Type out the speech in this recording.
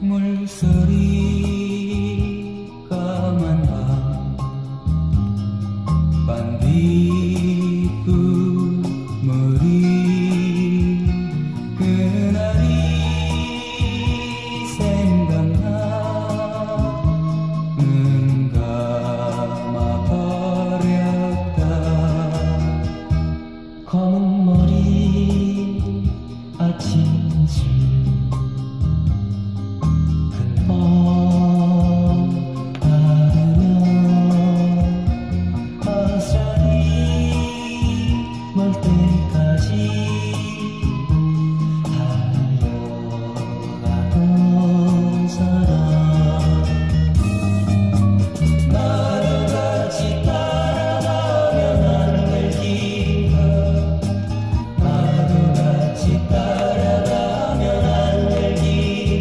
물소리 까만 밤 반딧불물이 그날이 생각나 응감아 버렸다 검은